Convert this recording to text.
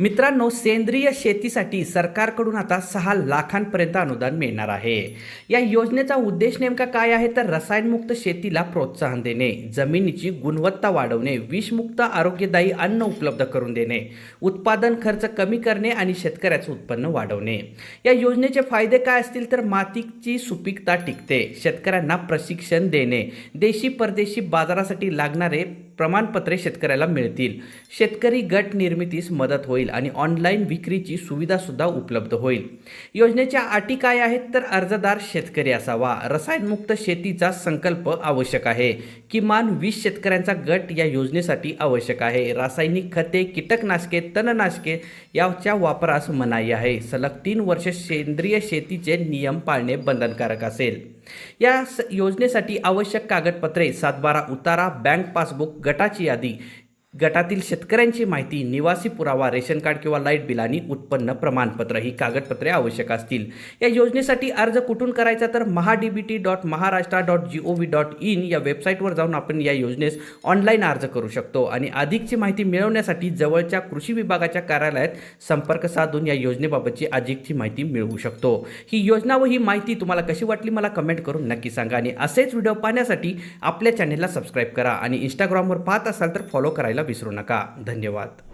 मित्रांनो सेंद्रिय शेतीसाठी सरकारकडून आता सहा लाखांपर्यंत अनुदान मिळणार आहे. या योजनेचा उद्देश नेमका काय आहे? तर रसायनमुक्त शेतीला प्रोत्साहन देणे जमिनीची गुणवत्ता वाढवणे विषमुक्त आरोग्यदायी अन्न उपलब्ध करून देणे उत्पादन खर्च कमी करणे आणि शेतकऱ्याचं उत्पन्न वाढवणे. या योजनेचे फायदे काय असतील? तर मातीची सुपीकता टिकते शेतकऱ्यांना प्रशिक्षण देणे देशी परदेशी बाजारासाठी लागणारे प्रमाणपत्रे शेतकऱ्याला मिळतील. शेतकरी गट निर्मितीस मदत होईल आणि ऑनलाईन विक्रीची सुविधासुद्धा उपलब्ध होईल. योजनेच्या अटी काय आहेत तर अर्जदार शेतकरी असावा. रसायनमुक्त शेतीचा संकल्प आवश्यक आहे. किमान वीस शेतकऱ्यांचा गट या योजनेसाठी आवश्यक आहे. रासायनिक खते कीटकनाशके तणनाशके याच्या वापरास मनाई आहे. सलग तीन वर्ष सेंद्रिय शेतीचे नियम पाळणे बंधनकारक असेल. या योजनेसाठी आवश्यक कागदपत्रे सातबारा उतारा बँक पासबुक गटाची यादी गटातील शेतकऱ्यांची माहिती निवासी पुरावा रेशन कार्ड किंवा लाइट बिल आणि उत्पन्न प्रमाणपत्र ही कागदपत्रे आवश्यक असतील. या योजनेसाठी अर्ज कुठून करायचा तर MahaDBT dot Maharashtra dot G O V dot in या वेबसाईटवर जाऊन आपण या योजनेस ऑनलाईन अर्ज करू शकतो आणि अधिकची माहिती मिळवण्यासाठी जवळच्या कृषी विभागाच्या कार्यालयात संपर्क साधून या योजनेबाबतची अधिकची माहिती मिळवू शकतो. ही योजना व ही माहिती तुम्हाला कशी वाटली मला कमेंट करून नक्की सांगा आणि असेच व्हिडिओ पाहण्यासाठी आपल्या चॅनेलला सबस्क्राईब करा आणि इंस्टाग्रामवर पाहत असाल तर फॉलो करायला विसरू नका. धन्यवाद.